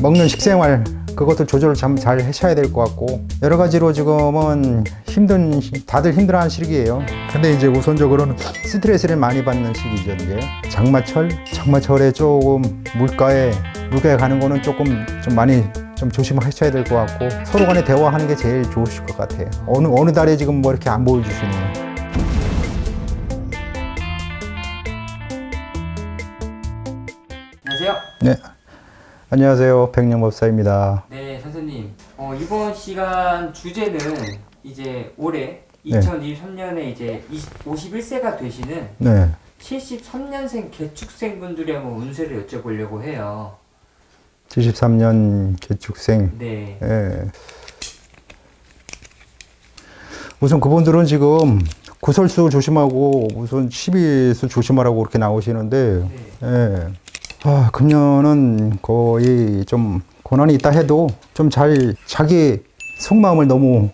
먹는 식생활 그것도 조절을 참 잘 하셔야 될 것 같고 여러 가지로 지금은 힘든 다들 힘들어하는 시기예요. 근데 이제 우선적으로는 스트레스를 많이 받는 시기죠. 이제 장마철 장마철에 조금 물가에 물가에 가는 거는 조금 좀 많이 좀 조심하셔야 될 것 같고 서로 간에 대화하는 게 제일 좋으실 것 같아요. 어느 어느 달에 지금 뭐 이렇게 안 보여주시네요. 안녕하세요. 네. 안녕하세요. 백령법사입니다. 네, 선생님. 어, 이번 시간 주제는 이제 올해 네. 2023년에 이제 20, 51세가 되시는 네. 73년생 개축생 분들의 한번 운세를 여쭤보려고 해요. 73년 개축생. 네. 예. 우선 그분들은 지금 구설수 조심하고 우선 12수 조심하라고 그렇게 나오시는데, 네. 예. 아, 금년은 거의 좀 고난이 있다 해도 좀 잘 자기 속마음을 너무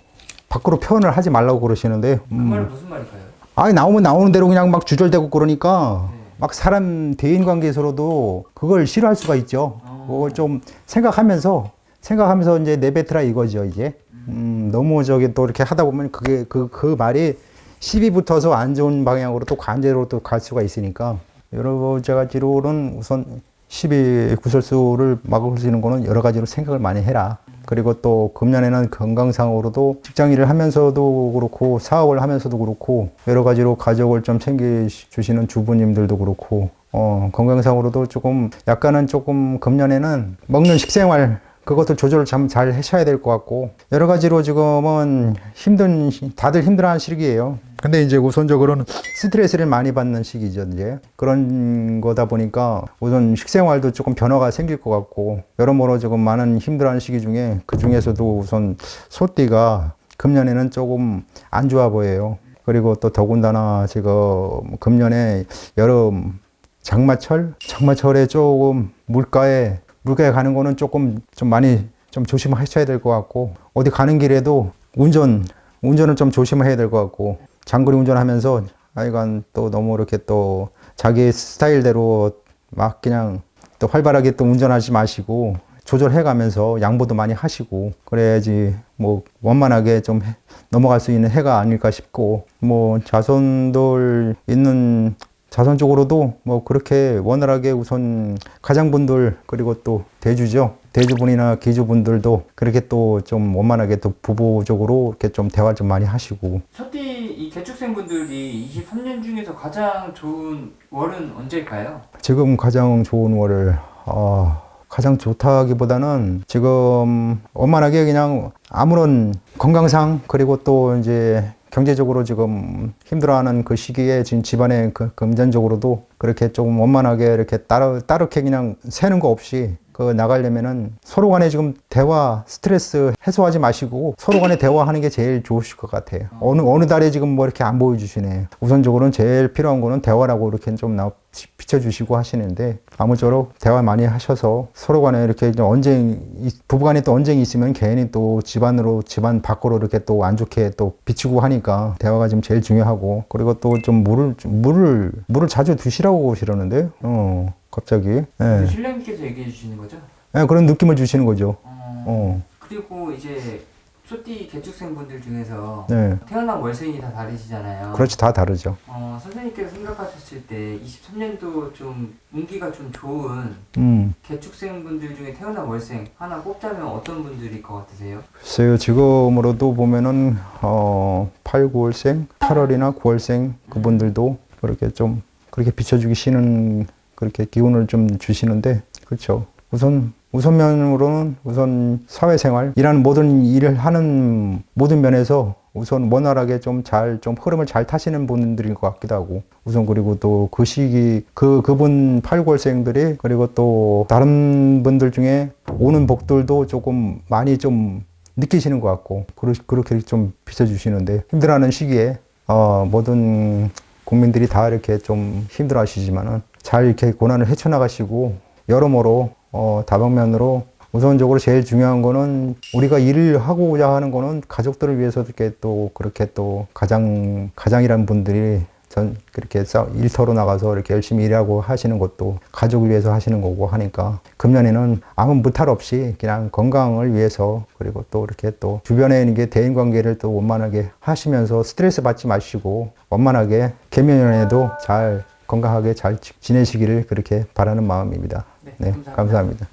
밖으로 표현을 하지 말라고 그러시는데, 그 음. 말은 무슨 말일까요? 아니 나오면 나오는 대로 그냥 막 주절되고 그러니까 네. 막 사람 대인 관계에서도 그걸 싫어할 수가 있죠. 어. 그걸 좀 생각하면서 생각하면서 이제 내뱉으라 이거죠 이제. 음, 너무 저기 또 이렇게 하다 보면 그게 그그 말이 시비 붙어서 안 좋은 방향으로 또 관제로 또 갈 수가 있으니까 여러 가지로는 우선 시비 구설수를 막을 수 있는 거는 여러 가지로 생각을 많이 해라. 그리고 또 금년에는 건강상으로도 직장 일을 하면서도 그렇고 사업을 하면서도 그렇고 여러 가지로 가족을 좀 챙겨주시는 주부님들도 그렇고 어, 건강상으로도 조금 약간은 조금 금년에는 먹는 식생활 그것도 조절을 참 잘 하셔야 될 것 같고 여러 가지로 지금은 힘든 다들 힘들어하는 시기예요. 근데 이제 우선적으로는 스트레스를 많이 받는 시기죠 이제 그런 거다 보니까 우선 식생활도 조금 변화가 생길 것 같고 여러모로 지금 많은 힘들어하는 시기 중에 그 중에서도 우선 소띠가 금년에는 조금 안 좋아 보여요. 그리고 또 더군다나 지금 금년에 여름 장마철 장마철에 조금 물가에 물가에 가는 거는 조금 좀 많이 좀 조심하셔야 될 것 같고 어디 가는 길에도 운전 운전을 좀 조심해야 될 것 같고 장거리 운전하면서 아이간 또 너무 이렇게 또 자기 스타일대로 막 그냥 또 활발하게 또 운전하지 마시고 조절해 가면서 양보도 많이 하시고 그래야지 뭐 원만하게 좀 해- 넘어갈 수 있는 해가 아닐까 싶고 뭐 자손들 있는 자손 쪽으로도 뭐 그렇게 원활하게 우선 가장분들 그리고 또 대주죠 대주분이나 기주분들도 그렇게 또 좀 원만하게 또 부부적으로 이렇게 좀 대화 좀 많이 하시고 소띠 이 개축생 분들이 23년 중에서 가장 좋은 월은 언제일까요? 지금 가장 좋은 월을 어, 가장 좋다기보다는 지금 원만하게 그냥 아무런 건강상 그리고 또 이제 경제적으로 지금 힘들어하는 그 시기에 지금 집안의 그 금전적으로도 그렇게 조금 원만하게 이렇게 따르, 따르게 그냥 새는 거 없이 그 나가려면은 서로 간에 지금 대화 스트레스 해소하지 마시고 서로 간에 대화하는 게 제일 좋으실 것 같아요. 어느 어느 달에 지금 뭐 이렇게 안 보여주시네. 우선적으로는 제일 필요한 거는 대화라고 이렇게 좀 나, 비춰주시고 하시는데 아무쪼록 대화 많이 하셔서 서로 간에 이렇게 좀 언쟁 이- 부부간에 또 언쟁이 있으면 괜히 또 집안으로 집안 밖으로 이렇게 또 안 좋게 또 비치고 하니까 대화가 지금 제일 중요하고 그리고 또 좀 물을 좀 물을 물을 자주 드시 라고 그러시려는데 어 갑자기 예. 신령님께서 얘기해 주시는 거죠? 예, 그런 느낌을 주시는 거죠. 어, 어, 그리고 이제 소띠 개축생 분들 중에서 네, 태어난 월생이 다 다르시잖아요. 그렇지 다 다르죠. 어, 선생님께서 생각하셨을 때 23년도 좀 운기가 좀 좋은 음, 개축생 분들 중에 태어난 월생 하나 꼽자면 어떤 분들일 것 같으세요? 글쎄요 지금으로도 보면은 어 8, 9월생, 8월이나 9월생 그분들도 그렇게 좀 그렇게 비춰주기 쉬는 그렇게 기운을 좀 주시는데 그렇죠. 우선 우선 면으로는 우선 사회생활 일하는 모든 일을 하는 모든 면에서 우선 원활하게 좀잘좀 흐름을 잘 타시는 분들인 것 같기도 하고 우선 그리고 또 그 시기 그 그분 8, 9월생들이 그리고 또 다른 분들 중에 오는 복들도 조금 많이 좀 느끼시는 것 같고 그러- 그렇게 좀 비춰주시는데 힘들어하는 시기에 어, 모든 국민들이 다 이렇게 좀 힘들어 하시지만은 잘 이렇게 고난을 헤쳐나가시고 여러모로 어, 다방면으로 우선적으로 제일 중요한 거는 우리가 일을 하고자 하는 거는 가족들을 위해서 이렇게 또 그렇게 또 가장 가장이라는 분들이 전 그렇게 싸- 일터로 나가서 이렇게 열심히 일하고 하시는 것도 가족을 위해서 하시는 거고 하니까 금년에는 아무 무탈 없이 그냥 건강을 위해서 그리고 또 이렇게 또 주변에 있는 게 대인 관계를 또 원만하게 하시면서 스트레스 받지 마시고 원만하게 개면연에도 잘 건강하게 잘 지- 지내시기를 그렇게 바라는 마음입니다. 네, 네, 감사합니다. 감사합니다.